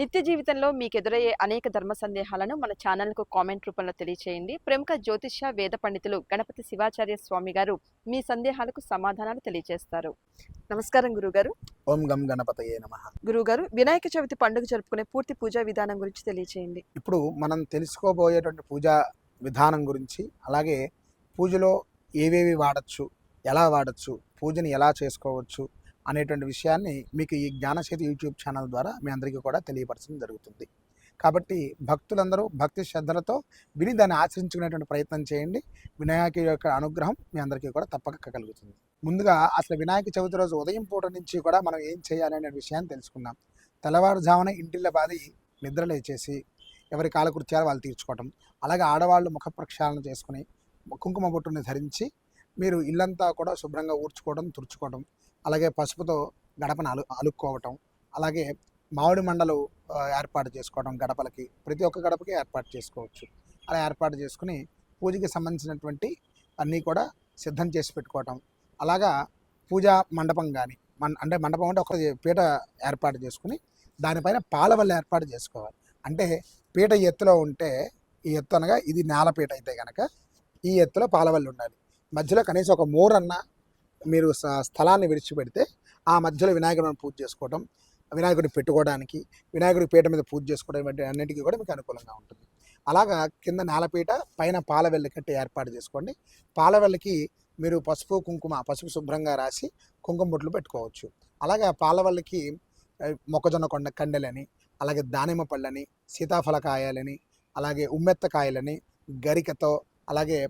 నిత్య జీవితంలో మీకు ఎదురయ్యే అనేక ధర్మ సందేహాలను మన ఛానల్కు కామెంట్ రూపంలో తెలియచేయండి. ప్రముఖ జ్యోతిష్య వేద పండితులు గణపతి శివాచార్య స్వామి గారు మీ సందేహాలకు సమాధానాలు తెలియజేస్తారు నమస్కారం గురుగారు. ఓం గం గణపతయే నమ. గురుగారు వినాయక చవితి పండుగ జరుపుకునే పూర్తి పూజా విధానం గురించి తెలియచేయండి. ఇప్పుడు మనం తెలుసుకోబోయేటువంటి పూజా విధానం గురించి అలాగే పూజలో ఏవేవి వాడచ్చు ఎలా వాడచ్చు పూజని ఎలా చేసుకోవచ్చు అనేటువంటి విషయాన్ని మీకు ఈ జ్ఞానశేతి యూట్యూబ్ ఛానల్ ద్వారా మీ అందరికీ కూడా తెలియపరచడం జరుగుతుంది. కాబట్టి భక్తులందరూ భక్తి శ్రద్ధలతో విని దాన్ని ఆచరించుకునేటువంటి ప్రయత్నం చేయండి. వినాయకుడి యొక్క అనుగ్రహం మీ అందరికీ కూడా తప్పక కలుగుతుంది. ముందుగా అసలు వినాయక చవితి రోజు ఉదయం పూట నుంచి కూడా మనం ఏం చేయాలి అనే విషయాన్ని తెలుసుకుందాం. తెల్లవారుజామున ఇంటిళ్ళ బాది నిద్రలేచేసి ఎవరి కాలకృత్యాలు వాళ్ళు తీర్చుకోవటం అలాగే ఆడవాళ్ళు ముఖ ప్రక్షాళన చేసుకుని కుంకుమ బొట్టుని ధరించి మీరు ఇల్లంతా కూడా శుభ్రంగా ఊడ్చుకోవడం తుడుచుకోవడం అలాగే పసుపుతో గడపను అలు అలుక్కోవటం అలాగే మామిడి మండలు ఏర్పాటు చేసుకోవడం గడపలకి ప్రతి ఒక్క గడపకి ఏర్పాటు చేసుకోవచ్చు. అలా ఏర్పాటు చేసుకుని పూజకి సంబంధించినటువంటి అన్నీ కూడా సిద్ధం చేసి పెట్టుకోవటం. అలాగా పూజా మండపం కానీ మన్ అంటే మండపం అంటే ఒక పీట ఏర్పాటు చేసుకుని దానిపైన పాలవల్ల ఏర్పాటు చేసుకోవాలి. అంటే పీట ఎత్తులో ఉంటే ఈ ఎత్తు అనగా ఇది నేలపీట అయితే కనుక ఈ ఎత్తులో పాలవల్లి ఉండాలి. మధ్యలో కనీసం ఒక మోరన్నా మీరు స్థలాన్ని విడిచిపెడితే ఆ మధ్యలో వినాయకుడిని పూజ చేసుకోవడం వినాయకుడిని పెట్టుకోవడానికి వినాయకుడి పీట మీద పూజ చేసుకోవడం వంటి అన్నిటికీ కూడా మీకు అనుకూలంగా ఉంటుంది. అలాగా కింద నేలపీట పైన పాలవెల్లి కట్టి ఏర్పాటు చేసుకోండి. పాలవెల్లికి మీరు పసుపు కుంకుమ పసుపు శుభ్రంగా రాసి కుంకుమ బొట్లు పెట్టుకోవచ్చు. అలాగే పాలవల్లికి మొక్కజొన్న కొండ కండెలని అలాగే దానిమ్మ పళ్ళని సీతాఫల కాయలని అలాగే ఉమ్మెత్త కాయలని గరికతో అలాగే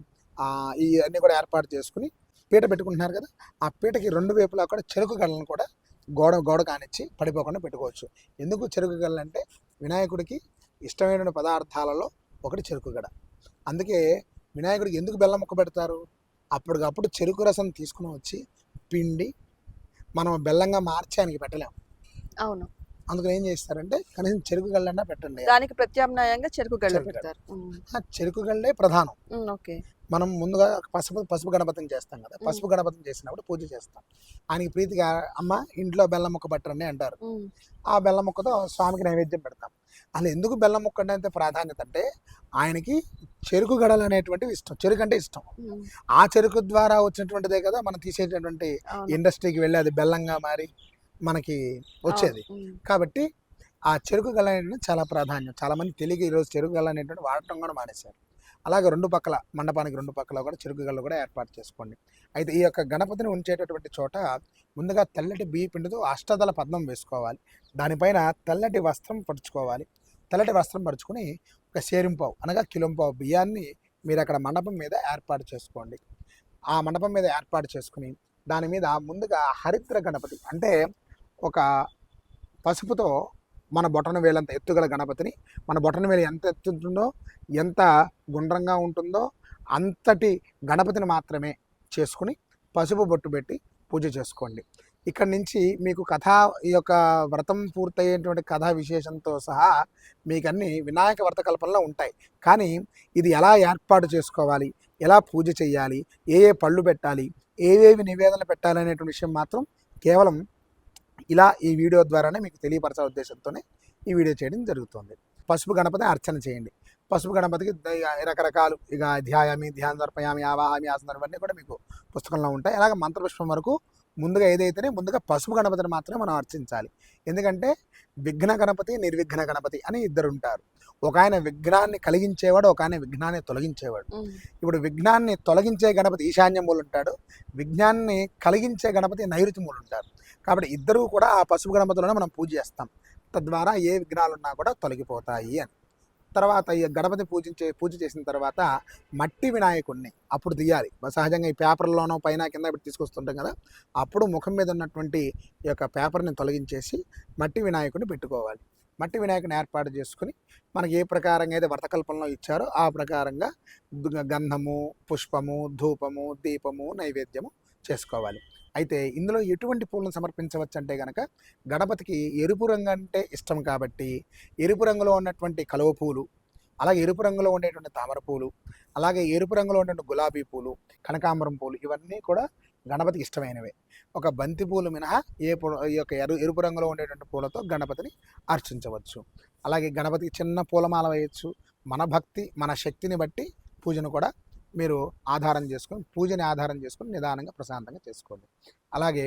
ఇవన్నీ కూడా ఏర్పాటు చేసుకుని పీట పెట్టుకుంటున్నారు కదా ఆ పీటకి రెండు వైపులా కూడా చెరుకు గడలను కూడా గోడ గోడ కానిచ్చి పడిపోకుండా పెట్టుకోవచ్చు. ఎందుకు చెరుకు గడలు అంటే వినాయకుడికి ఇష్టమైన పదార్థాలలో ఒకటి చెరుకు గడ అందుకే వినాయకుడికి ఎందుకు బెల్లం ముక్క పెడతారు? అప్పటికప్పుడు చెరుకు రసం తీసుకుని వచ్చి పిండి మనం బెల్లంగా మార్చి ఆయనకి పెట్టలేం అవును. అందుకని ఏం చేస్తారంటే కనీసం చెరుకు గళ్ళన్నా పెట్టండి. దానికి ప్రత్యామ్నాయంగా చెరుకు గళ్ళ గళ్ళ. పెడతారు. చెరుకు గళ్ళే ప్రధానం. ఓకే. మనం ముందుగా పసుపు పసుపు గణపతిని చేస్తాం కదా. పసుపు గణపతిని చేసినప్పుడు పూజ చేస్తాం. ఆయనకి ప్రీతిగా అమ్మ ఇంట్లో బెల్లం ముక్క పట్టండి అంటారు. ఆ బెల్లం ముక్కతో స్వామికి నైవేద్యం పెడతాం. అలా ఎందుకు బెల్లం ముక్క అంటే ప్రాధాన్యత అంటే ఆయనకి చెరుకు గడలు అనేటువంటివి ఇష్టం. చెరుకు అంటే ఇష్టం. ఆ చెరుకు ద్వారా వచ్చినటువంటిదే కదా మనం తీసేటటువంటి ఇండస్ట్రీకి వెళ్ళి అది బెల్లంగా మారి మనకి వచ్చేది. కాబట్టి ఆ చెరుకు గల్ల అనేటువంటి చాలా ప్రాధాన్యం. చాలా మంది తెలియక ఈరోజు చెరుకు గల్ల అనేటువంటి వాడటం కూడా మానేశారు. అలాగే రెండు పక్కల మండపానికి రెండు పక్కల కూడా చెరుకు గళ్ళు కూడా ఏర్పాటు చేసుకోండి. అయితే ఈ యొక్క గణపతిని ఉంచేటటువంటి చోట ముందుగా తెల్లటి బియ్య పిండితో అష్టదళ పద్మం వేసుకోవాలి. దానిపైన తెల్లటి వస్త్రం పరుచుకోవాలి. తెల్లటి వస్త్రం పరుచుకుని ఒక సేరింపావు అనగా కిలంపావు బియ్యాన్ని మీరు అక్కడ మండపం మీద ఏర్పాటు చేసుకోండి. ఆ మండపం మీద ఏర్పాటు చేసుకుని దాని మీద ముందుగా హరిద్ర గణపతి అంటే ఒక పసుపుతో మన బొటన వేలంత ఎత్తుగల గణపతిని మన బొటన వేలు ఎంత ఎత్తుందో ఎంత గుండ్రంగా ఉంటుందో అంతటి గణపతిని మాత్రమే చేసుకుని పసుపు బొట్టు పెట్టి పూజ చేసుకోండి. ఇక్కడ నుంచి మీకు కథ ఈ యొక్క వ్రతం పూర్తయ్యేటువంటి కథా విశేషంతో సహా మీకు అన్ని వినాయక వ్రత కల్పనలో ఉంటాయి. కానీ ఇది ఎలా ఏర్పాటు చేసుకోవాలి ఎలా పూజ చేయాలి ఏ ఏ పళ్ళు పెట్టాలి ఏవేవి నివేదనలు పెట్టాలి అనేటువంటి విషయం మాత్రం కేవలం ఇలా ఈ వీడియో ద్వారానే మీకు తెలియపరచే ఉద్దేశంతోనే ఈ వీడియో చేయడం జరుగుతుంది. పసుపు గణపతిని అర్చన చేయండి. పసుపు గణపతికి రకరకాలు ఇక ధ్యాయామి ధ్యాన దర్పయామి ఆవాహామి ఆసనం ఇవన్నీ కూడా మీకు పుస్తకంలో ఉంటాయి. అలాగే మంత్రపుష్పం వరకు ముందుగా ఏదైతేనే ముందుగా పసుపు గణపతిని మాత్రమే మనం అర్చించాలి. ఎందుకంటే విఘ్న గణపతి నిర్విఘ్న గణపతి అని ఇద్దరు ఉంటారు. ఒక ఆయన విఘ్నాన్ని కలిగించేవాడు ఒక ఆయన విఘ్నాన్ని తొలగించేవాడు. ఇప్పుడు విఘ్నాన్ని తొలగించే గణపతి ఈశాన్యమూలు ఉంటాడు విఘ్నాన్ని కలిగించే గణపతి నైరుతి మూలు ఉంటారు కాబట్టి ఇద్దరూ కూడా ఆ పసుపు గణపతిలోనే మనం పూజ చేస్తాం. తద్వారా ఏ విఘ్నాలు ఉన్నా కూడా తొలగిపోతాయి అని. తర్వాత ఈ గణపతి పూజించే పూజ చేసిన తర్వాత మట్టి వినాయకుడిని అప్పుడు తీయాలి. సహజంగా ఈ పేపర్లోనో పైన కింద పెట్టి తీసుకొస్తుంటాం కదా అప్పుడు ముఖం మీద ఉన్నటువంటి ఈ యొక్క పేపర్ని తొలగించేసి మట్టి వినాయకుడిని పెట్టుకోవాలి. మట్టి వినాయకుని ఏర్పాటు చేసుకుని మనకి ఏ ప్రకారంగా అయితే వ్రతకల్పనలో ఇచ్చారో ఆ ప్రకారంగా గంధము పుష్పము ధూపము దీపము నైవేద్యము చేసుకోవాలి. అయితే ఇందులో ఎటువంటి పూలను సమర్పించవచ్చు అంటే కనుక గణపతికి ఎరుపు రంగు అంటే ఇష్టం కాబట్టి ఎరుపు రంగులో ఉన్నటువంటి కలువ పూలు అలాగే ఎరుపు రంగులో ఉండేటువంటి తామర పూలు అలాగే ఎరుపు రంగులో ఉండేటువంటి గులాబీ పూలు కనకాంబరం పూలు ఇవన్నీ కూడా గణపతికి ఇష్టమైనవే. ఒక బంతి పూలు మినహా ఏ పూ ఈ యొక్క ఎరు ఎరుపు రంగులో ఉండేటువంటి పూలతో గణపతిని అర్చించవచ్చు అలాగే గణపతికి చిన్న పూలమాల వేయచ్చు. మన భక్తి మన శక్తిని బట్టి పూజను కూడా మీరు ఆధారం చేసుకొని పూజని ఆధారం చేసుకొని నిదానంగా ప్రశాంతంగా చేసుకోండి. అలాగే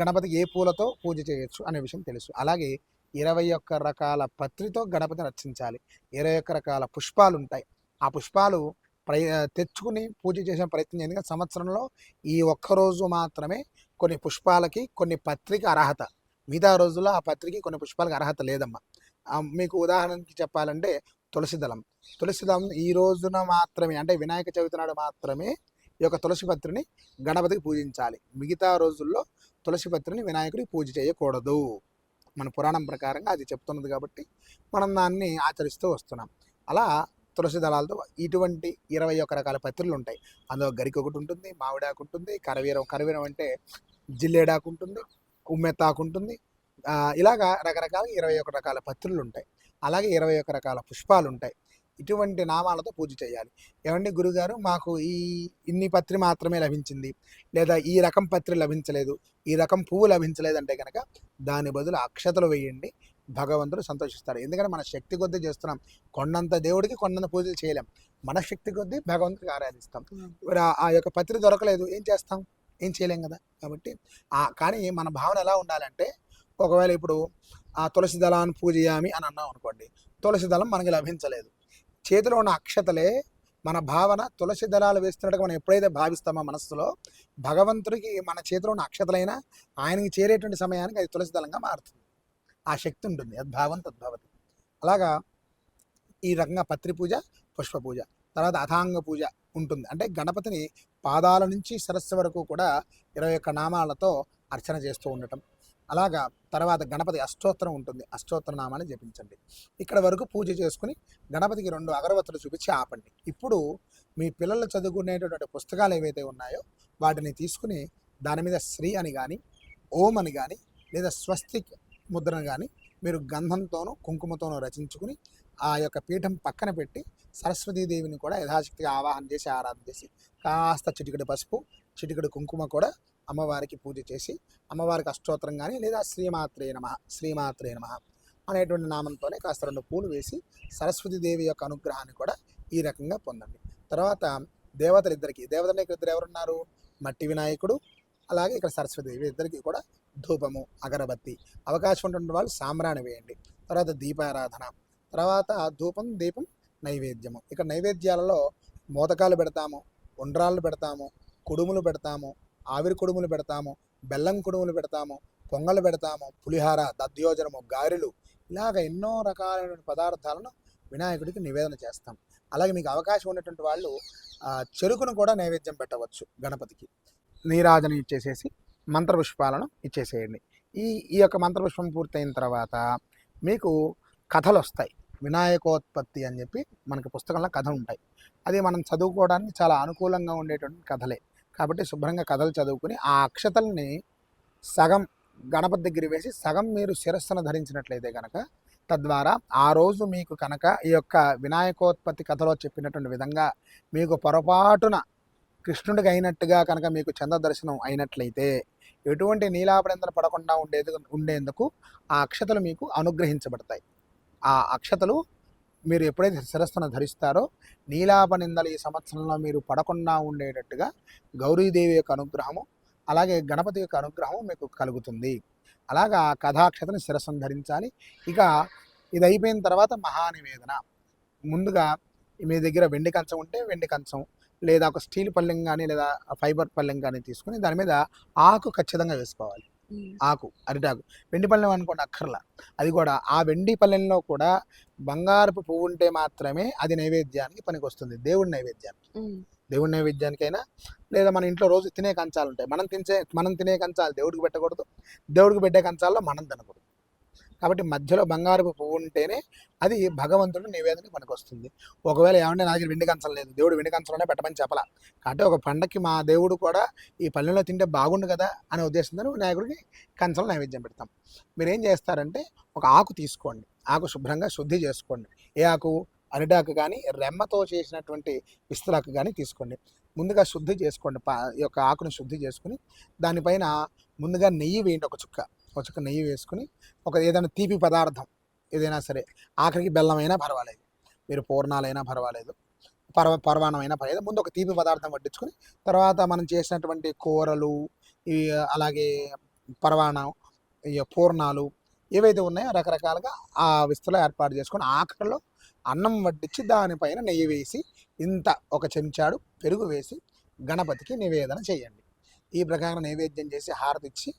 గణపతి గణపతికి ఏ పూలతో పూజ చేయొచ్చు అనే విషయం తెలుసు. అలాగే ఇరవై ఒక్క రకాల పత్రితో గణపతిని రచించాలి ఇరవై ఒక్క రకాల పుష్పాలు ఉంటాయి. ఆ పుష్పాలు ప్రయ తెచ్చుకుని పూజ చేసే ప్రయత్నం ఎందుకంటే సంవత్సరంలో ఈ ఒక్క రోజు మాత్రమే కొన్ని పుష్పాలకి కొన్ని పత్రిక అర్హత. మిగతా రోజుల్లో ఆ పత్రికి కొన్ని పుష్పాలకు అర్హత లేదమ్మా. మీకు ఉదాహరణకి చెప్పాలంటే తులసి దళం. ఈ రోజున మాత్రమే అంటే వినాయక చవితి నాడు మాత్రమే ఈ యొక్క తులసి పత్రిని గణపతికి పూజించాలి. మిగతా రోజుల్లో తులసి పత్రిని వినాయకుడికి పూజ చేయకూడదు. మన పురాణం ప్రకారంగా అది చెప్తున్నది కాబట్టి మనం దాన్ని ఆచరిస్తూ వస్తున్నాం. అలా తులసి దళాలతో ఇటువంటి ఇరవై ఒక రకాల పత్రులు ఉంటాయి. అందులో గరిక ఒకటి ఉంటుంది మామిడాకు ఉంటుంది కరవీరం కరవీరం అంటే జిల్లేడాకు ఉంటుంది ఉమ్మెత్తాకు ఉంటుంది. ఇలాగా రకరకాల ఇరవై ఒక రకాల పత్రులు ఉంటాయి. అలాగే ఇరవై ఒక రకాల పుష్పాలు ఉంటాయి ఇటువంటి నామాలతో పూజ చేయాలి. ఏమండి గురుగారు? మాకు ఈ ఇన్ని పత్రి మాత్రమే లభించింది. లేదా ఈ రకం పత్రి లభించలేదు. ఈ రకం పువ్వు లభించలేదు అంటే కనుక దాని బదులు అక్షతలు వేయండి. భగవంతుడు సంతోషిస్తాడు. ఎందుకంటే మన శక్తి కొద్దీ చేస్తున్నాం. కొండంత దేవుడికి కొండంత పూజలు చేయలేం. మన శక్తి కొద్దీ భగవంతుడికి ఆరాధిస్తాం. ఇప్పుడు ఆ- యొక్క పత్రి దొరకలేదు. ఏం చేస్తాం? ఏం చేయలేం కదా? కాబట్టి కానీ మన భావన ఎలా ఉండాలంటే ఒకవేళ ఇప్పుడు ఆ తులసి దళాన్ని పూజ చేయామి అని అన్నాం అనుకోండి. తులసి దళం మనకి లభించలేదు. చేతిలో ఉన్న అక్షతలే మన భావన తులసి దళాలు వేస్తున్నట్టుగా మనం ఎప్పుడైతే భావిస్తామో మనస్సులో భగవంతుడికి మన చేతిలో ఉన్న అక్షతలైనా ఆయనకి చేరేటువంటి సమయానికి అది తులసి దళంగా మారుతుంది. ఆ శక్తి ఉంటుంది. యద్భావం తద్భవతి. అలాగా ఈ రకంగా పత్రి పూజ పుష్ప పూజ తర్వాత అథాంగ పూజ ఉంటుంది. అంటే గణపతిని పాదాల నుంచి సరస్సు వరకు కూడా ఇరవై ఒక్క నామాలతో అర్చన చేస్తూ ఉండటం. అలాగా తర్వాత గణపతి అష్టోత్తరం ఉంటుంది. అష్టోత్తర నామాన్ని జపించండి. ఇక్కడ వరకు పూజ చేసుకుని గణపతికి రెండు అగరవత్తులు చూపించి ఆపండి. ఇప్పుడు మీ పిల్లలు చదువుకునేటటువంటి పుస్తకాలు ఏవైతే ఉన్నాయో వాటిని తీసుకుని దాని మీద శ్రీ అని కానీ ఓం అని కానీ లేదా స్వస్తిక్ ముద్రను కానీ మీరు గంధంతోనూ కుంకుమతోనూ రచించుకుని ఆ యొక్క పీఠం పక్కన పెట్టి సరస్వతీదేవిని కూడా యథాశక్తిగా ఆవాహన చేసి ఆరాధన చేసి కాస్త చిటికడి పసుపు చిటికడి కుంకుమ కూడా అమ్మవారికి పూజ చేసి అమ్మవారికి అష్టోత్తరం కానీ లేదా శ్రీమాత్రే నమ శ్రీమాత్రే నమ అనేటువంటి నామంతోనే కాస్త రెండు పూలు వేసి సరస్వతీదేవి యొక్క అనుగ్రహాన్ని కూడా ఈ రకంగా పొందండి. తర్వాత దేవతలు ఇద్దరికి దేవతలు ఇక్కడ ఇద్దరు ఎవరున్నారు? మట్టి వినాయకుడు అలాగే ఇక్కడ సరస్వతీదేవి ఇద్దరికి కూడా ధూపము అగరబత్తి అవకాశం ఉన్నటువంటి వాళ్ళు సాంబ్రాణి వేయండి. తర్వాత దీపారాధన తర్వాత ధూపం దీపం నైవేద్యము. ఇక్కడ నైవేద్యాలలో మోదకాలు పెడతాము ఉండ్రాళ్ళు పెడతాము కుడుములు పెడతాము ఆవిరి కుడుములు పెడతాము బెల్లం కుడుములు పెడతాము పొంగలు పెడతాము పులిహార దద్యోజనము గారెలు ఇలాగ ఎన్నో రకాలైన పదార్థాలను వినాయకుడికి నివేదన చేస్తాం. అలాగే మీకు అవకాశం ఉన్నటువంటి వాళ్ళు చెరుకును కూడా నైవేద్యం పెట్టవచ్చు గణపతికి. నీరాజన ఇచ్చేసేసి మంత్రపుష్పాలను ఇచ్చేసేయండి. ఈ ఈ యొక్క మంత్రపుష్పం పూర్తయిన తర్వాత మీకు కథలు వస్తాయి వినాయకోత్పత్తి అని చెప్పి మనకి పుస్తకంలో కథ ఉంటాయి అది మనం చదువుకోవడానికి చాలా అనుకూలంగా ఉండేటువంటి కథలే. కాబట్టి శుభ్రంగా కథలు చదువుకుని ఆ అక్షతల్ని సగం గణపతి దగ్గర వేసి సగం మీరు శిరస్సును ధరించినట్లయితే కనుక తద్వారా ఆ రోజు మీకు కనుక ఈ యొక్క వినాయకోత్పత్తి కథలో చెప్పినటువంటి విధంగా మీకు పొరపాటున కృష్ణుడికి అయినట్టుగా కనుక మీకు చంద్రదర్శనం అయినట్లయితే ఎటువంటి నీలాపడిందన పడకుండా ఉండేది ఉండేందుకు ఆ అక్షతలు మీకు అనుగ్రహించబడతాయి. ఆ అక్షతలు మీరు ఎప్పుడైతే శిరస్సును ధరిస్తారో నీలాప నిందలు ఈ సంవత్సరంలో మీరు పడకుండా ఉండేటట్టుగా గౌరీదేవి యొక్క అనుగ్రహము అలాగే గణపతి యొక్క అనుగ్రహం మీకు కలుగుతుంది. అలాగా కథాక్షతని శిరస్సును ధరించాలి. ఇక ఇది అయిపోయిన తర్వాత మహానివేదన. ముందుగా మీ దగ్గర వెండి కంచం ఉంటే వెండి కంచం లేదా ఒక స్టీల్ పళ్ళెం కానీ లేదా ఫైబర్ పళ్ళెం కానీ తీసుకుని దాని మీద ఆకు ఖచ్చితంగా వేసుకోవాలి. ఆకు అరిటాకు. వెండి పళ్ళెం అనుకోండి అక్కర్లా. అది కూడా ఆ వెండి పళ్ళెంలో కూడా బంగారపు పువ్వు ఉంటే మాత్రమే అది నైవేద్యానికి పనికి వస్తుంది దేవుడి నైవేద్యానికి. దేవుడి నైవేద్యానికైనా లేదా మన ఇంట్లో రోజు తినే కంచాలు ఉంటాయి. మనం తినే మనం తినే కంచాలు దేవుడికి పెట్టకూడదు. దేవుడికి పెట్టే కంచాల్లో మనం తినకూడదు. కాబట్టి మధ్యలో బంగారపు పువ్వు ఉంటేనే అది భగవంతుడు నివేదన పనికొస్తుంది. ఒకవేళ ఏమంటే నా దగ్గర వెండి కంచం లేదు దేవుడు వెండి కంచంలోనే పెట్టమని చెప్పాల. కాబట్టి ఒక పండక్కి మా దేవుడు కూడా ఈ పల్లెలో తింటే బాగుండు కదా అనే ఉద్దేశంతో వినాయకుడికి కంచంలో నైవేద్యం పెడతాం. మీరు ఏం చేస్తారంటే ఒక ఆకు తీసుకోండి. ఆకు శుభ్రంగా శుద్ధి చేసుకోండి. ఏ ఆకు? అరిటాకు కానీ రెమ్మతో చేసినటువంటి విస్తరాకు కానీ తీసుకోండి. ముందుగా శుద్ధి చేసుకోండి. పా ఈ యొక్క ఆకును శుద్ధి చేసుకుని దానిపైన ముందుగా నెయ్యి వేయండి ఒక చుక్క. ఒక నెయ్యి వేసుకుని ఒక ఏదైనా తీపి పదార్థం ఏదైనా సరే ఆఖరికి బెల్లమైనా పర్వాలేదు. మీరు పూర్ణాలైనా పర్వాలేదు. పర్వ పర్వాణమైనా పర్వాలేదు. ముందు ఒక తీపి పదార్థం వడ్డించుకొని తర్వాత మనం చేసినటువంటి కూరలు అలాగే పర్వాణం పూర్ణాలు ఏవైతే ఉన్నాయో రకరకాలుగా ఆ విస్తులో ఏర్పాటు చేసుకొని ఆఖరిలో అన్నం వడ్డించి దానిపైన నెయ్యి వేసి ఇంత ఒక చెంచాడు పెరుగు వేసి గణపతికి నివేదన చేయండి. ఈ ప్రకారం నైవేద్యం చేసి హారతి ఇచ్చి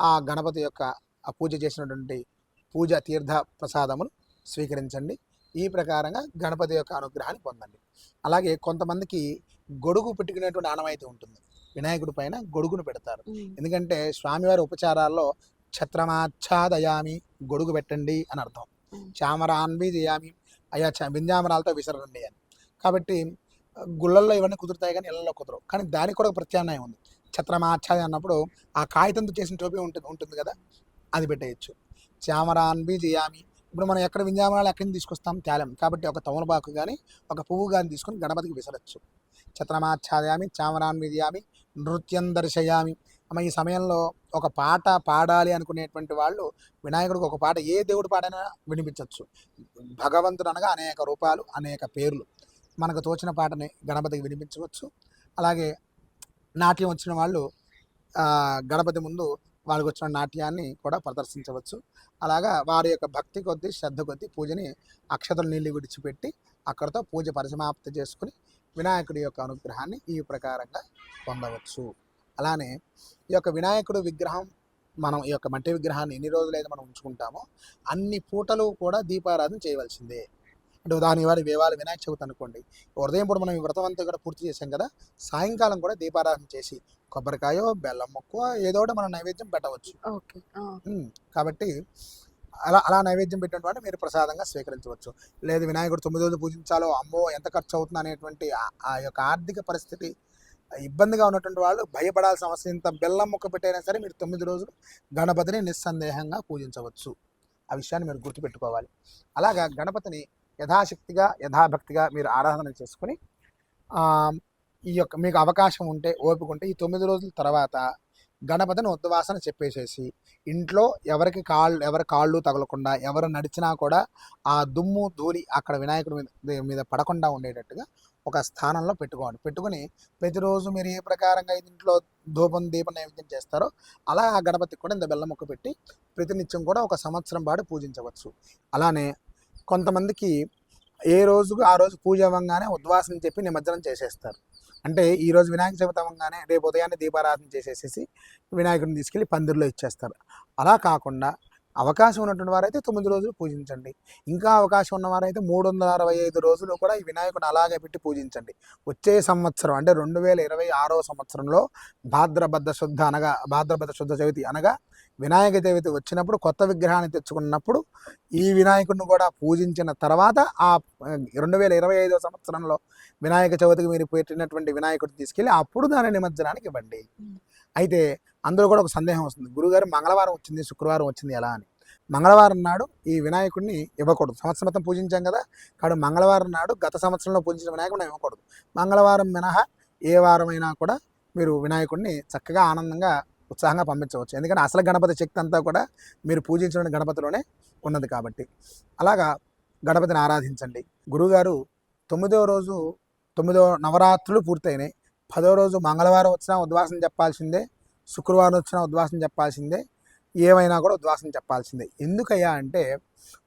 ఆ గణపతి యొక్క ఆ పూజ చేసినటువంటి పూజ తీర్థ ప్రసాదములు స్వీకరించండి. ఈ ప్రకారంగా గణపతి యొక్క అనుగ్రహాన్ని పొందండి. అలాగే కొంతమందికి గొడుగు పెట్టుకునేటువంటి ఆనవాయితీ ఉంటుంది. వినాయకుడి పైన గొడుగును పెడతారు. ఎందుకంటే స్వామివారి ఉపచారాల్లో ఛత్రమాచ్ఛాదయామి గొడుగు పెట్టండి అని అర్థం. చామరాన్వి చేయామి అయ్యా చ వింజామరాలతో విసరండి అని. కాబట్టి గుళ్ళల్లో ఇవన్నీ కుదురుతాయి కానీ ఇళ్ళల్లో కుదరవు. కానీ దానికి కూడా ఒక ప్రత్యామ్నాయం ఉంది. ఛత్రమాచ్ఛాది అన్నప్పుడు ఆ కాగితంతో చేసిన టోపీ ఉంటుంది ఉంటుంది కదా? అది పెట్టేయచ్చు. చామరాన్వి జయామి. ఇప్పుడు మనం ఎక్కడ వింజామరాలు ఎక్కడి నుంచి తీసుకొస్తాం? త్యాలం కాబట్టి ఒక తమలపాకు కానీ ఒక పువ్వు కానీ తీసుకొని గణపతికి విసరచ్చు. ఛత్రమాచ్ఛాదయామి చామరాన్వి చేయామి నృత్యం దర్శయామి. అమ్మ ఈ సమయంలో ఒక పాట పాడాలి అనుకునేటువంటి వాళ్ళు వినాయకుడికి ఒక పాట ఏ దేవుడి పాటైనా వినిపించవచ్చు భగవంతుడు అనగా అనేక రూపాలు అనేక పేర్లు. మనకు తోచిన పాటని గణపతికి వినిపించవచ్చు. అలాగే నాట్యం వచ్చిన వాళ్ళు గణపతి ముందు వాళ్ళకి వచ్చిన నాట్యాన్ని కూడా ప్రదర్శించవచ్చు. అలాగా వారి యొక్క భక్తి కొద్దీ శ్రద్ధ కొద్దీ పూజని అక్షతలు నీళ్ళు విడిచిపెట్టి అక్కడితో పూజ పరిసమాప్తి చేసుకుని వినాయకుడి యొక్క అనుగ్రహాన్ని ఈ ప్రకారంగా పొందవచ్చు. అలానే ఈ యొక్క వినాయకుడు విగ్రహం మనం ఈ యొక్క మట్టి విగ్రహాన్ని ఎన్ని రోజులైతే మనం ఉంచుకుంటామో అన్ని పూటలు కూడా దీపారాధన చేయవలసిందే. అంటే ఉదాహరణ ఇవాళ ఇవాళ వినాయక చవితి అనుకోండి. ఉదయం పూట మనం ఈ వ్రతం అంతా కూడా పూర్తి చేసాం కదా సాయంకాలం కూడా దీపారాధన చేసి కొబ్బరికాయో బెల్లం మొక్క ఏదో ఒకటి మనం నైవేద్యం పెట్టవచ్చు. కాబట్టి అలా అలా నైవేద్యం పెట్టినటువంటి మీరు ప్రసాదంగా స్వీకరించవచ్చు. లేదు వినాయకుడు తొమ్మిది రోజులు పూజించాలో అమ్మో ఎంత ఖర్చు అవుతుంది అనేటువంటి ఆ- ఆ యొక్క ఆర్థిక పరిస్థితి ఇబ్బందిగా ఉన్నటువంటి వాళ్ళు భయపడాల్సిన అవసరం ఇంత బెల్లం ముక్క పెట్టైనా సరే మీరు తొమ్మిది రోజులు గణపతిని నిస్సందేహంగా పూజించవచ్చు. ఆ విషయాన్ని మీరు గుర్తుపెట్టుకోవాలి. అలాగా గణపతిని యథాశక్తిగా యథాభక్తిగా మీరు ఆరాధన చేసుకుని ఈ యొక్క మీకు అవకాశం ఉంటే ఓపిక ఉంటే ఈ తొమ్మిది రోజుల తర్వాత గణపతిని ఉద్వాసన చెప్పేసేసి ఇంట్లో ఎవరికి కాళ్ళు ఎవరి కాళ్ళు తగలకుండా ఎవరు నడిచినా కూడా ఆ దుమ్ము ధూళి అక్కడ వినాయకుడి మీద మీద పడకుండా ఉండేటట్టుగా ఒక స్థానంలో పెట్టుకోండి. పెట్టుకుని ప్రతిరోజు మీరు ఏ ప్రకారంగా ఇంట్లో ధూపం దీపం నైవేద్యం చేస్తారో అలా ఆ గణపతికి కూడా ఇంత బెల్లం ముక్క పెట్టి ప్రతినిత్యం కూడా ఒక సంవత్సరం పాటు పూజించవచ్చు. అలానే కొంతమందికి ఏ రోజుకు ఆ రోజు పూజ అవ్వగానే ఉద్వాసం చెప్పి నిమజ్జనం చేసేస్తారు. అంటే ఈ రోజు వినాయక చవితి అవ్వగానే రేపు ఉదయాన్నే దీపారాధన చేసేసేసి వినాయకుడిని తీసుకెళ్ళి పందిరిలో ఇచ్చేస్తారు. అలా కాకుండా అవకాశం ఉన్నటువంటి వారైతే తొమ్మిది రోజులు పూజించండి. ఇంకా అవకాశం ఉన్నవారైతే మూడు వందల అరవై ఐదు రోజులు కూడా ఈ వినాయకుడిని అలాగే పెట్టి పూజించండి. వచ్చే సంవత్సరం అంటే రెండు వేల ఇరవై ఆరో సంవత్సరంలో భాద్రబద్ధ శుద్ధ అనగా భాద్రబద్ధ శుద్ధ చవితి అనగా వినాయక చవితి వచ్చినప్పుడు కొత్త విగ్రహాన్ని తెచ్చుకున్నప్పుడు ఈ వినాయకుడిని కూడా పూజించిన తర్వాత ఆ రెండు వేల ఇరవై ఐదో సంవత్సరంలో వినాయక చవితికి మీరు పెట్టినటువంటి వినాయకుడిని తీసుకెళ్ళి అప్పుడు దాని నిమజ్జనానికి ఇవ్వండి. అయితే అందులో కూడా ఒక సందేహం వస్తుంది. గురుగారు మంగళవారం వచ్చింది శుక్రవారం వచ్చింది ఎలా అని. మంగళవారం నాడు ఈ వినాయకుడిని ఇవ్వకూడదు. సంవత్సరం మొత్తం పూజించాం కదా కాదు మంగళవారం నాడు గత సంవత్సరంలో పూజించిన వినాయకుడిని ఇవ్వకూడదు. మంగళవారం మినహా ఏ వారమైనా కూడా మీరు వినాయకుడిని చక్కగా ఆనందంగా ఉత్సాహంగా పంపించవచ్చు. ఎందుకంటే అసలు గణపతి శక్తి అంతా కూడా మీరు పూజించిన గణపతిలోనే ఉన్నది కాబట్టి. అలాగా గణపతిని ఆరాధించండి. గురుగారు తొమ్మిదవ రోజు తొమ్మిదో నవరాత్రులు పూర్తయినాయి. పదో రోజు మంగళవారం వచ్చినా ఉద్వాసన చెప్పాల్సిందే శుక్రవారం వచ్చినా ఉద్వాసన చెప్పాల్సిందే ఏమైనా కూడా ఉద్వాసన చెప్పాల్సిందే. ఎందుకయ్యా అంటే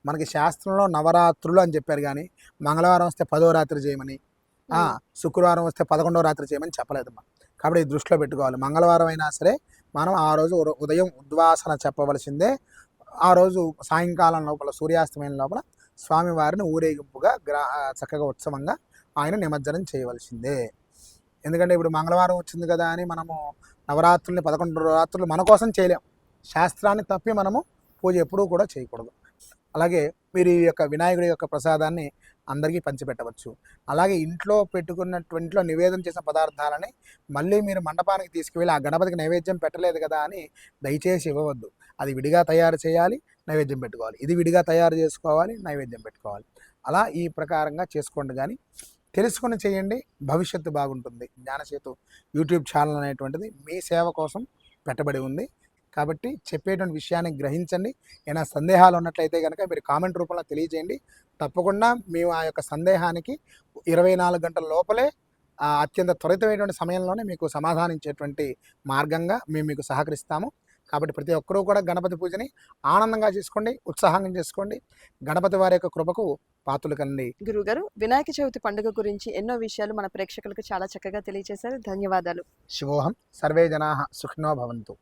మనకి శాస్త్రంలో నవరాత్రులు అని చెప్పారు కానీ మంగళవారం వస్తే పదో రాత్రి చేయమని శుక్రవారం వస్తే పదకొండవ రాత్రి చేయమని చెప్పలేదమ్మా కాబట్టి ఇది దృష్టిలో పెట్టుకోవాలి. మంగళవారం అయినా సరే మనం ఆ రోజు ఉదయం ఉద్వాసన చెప్పవలసిందే. ఆ రోజు సాయంకాలం లోపల సూర్యాస్తమయం లోపల స్వామివారిని ఊరేగింపుగా గ్రా చక్కగా ఉత్సవంగా ఆయన నిమజ్జనం చేయవలసిందే. ఎందుకంటే ఇప్పుడు మంగళవారం వచ్చింది కదా అని మనము నవరాత్రుల్ని పదకొండు రాత్రులు మన కోసం చేయలేం. శాస్త్రాన్ని తప్పి మనము పూజ ఎప్పుడూ కూడా చేయకూడదు. అలాగే మీరు ఈ యొక్క వినాయకుడి యొక్క ప్రసాదాన్ని అందరికీ పంచిపెట్టవచ్చు. అలాగే ఇంట్లో పెట్టుకున్నటువంటి ఇంట్లో నివేదన చేసిన పదార్థాలని మళ్ళీ మీరు మండపానికి తీసుకువెళ్ళి ఆ గణపతికి నైవేద్యం పెట్టలేదు కదా అని దయచేసి ఇవ్వవద్దు. అది విడిగా తయారు చేయాలి నైవేద్యం పెట్టుకోవాలి. ఇది విడిగా తయారు చేసుకోవాలి నైవేద్యం పెట్టుకోవాలి. అలా ఈ ప్రకారంగా చేసుకోండి కానీ తెలుసుకొని చేయండి. భవిష్యత్తు బాగుంటుంది. జ్ఞానసేతు యూట్యూబ్ ఛానల్ అనేటువంటిది మీ సేవ కోసం పెట్టబడి ఉంది. కాబట్టి చెప్పేటువంటి విషయాన్ని గ్రహించండి. ఏమైనా సందేహాలు ఉన్నట్లయితే కనుక మీరు కామెంట్ రూపంలో తెలియజేయండి. తప్పకుండా మేము ఆ యొక్క సందేహానికి ఇరవై నాలుగు గంటల లోపలే ఆ, అత్యంత త్వరితమైనటువంటి సమయంలోనే మీకు సమాధానించేటువంటి మార్గంగా మేము మీకు సహకరిస్తాము. కాబట్టి ప్రతి ఒక్కరూ కూడా గణపతి పూజని ఆనందంగా చేసుకోండి ఉత్సాహంగా చేసుకోండి. గణపతి వారి యొక్క కృపకు పాత్రలు కండి గురుగారు వినాయక చవితి పండుగ గురించి ఎన్నో విషయాలు మన ప్రేక్షకులకు చాలా చక్కగా తెలియజేశారు ధన్యవాదాలు. శివోహం సర్వే జనా సుఖినో భవంతు.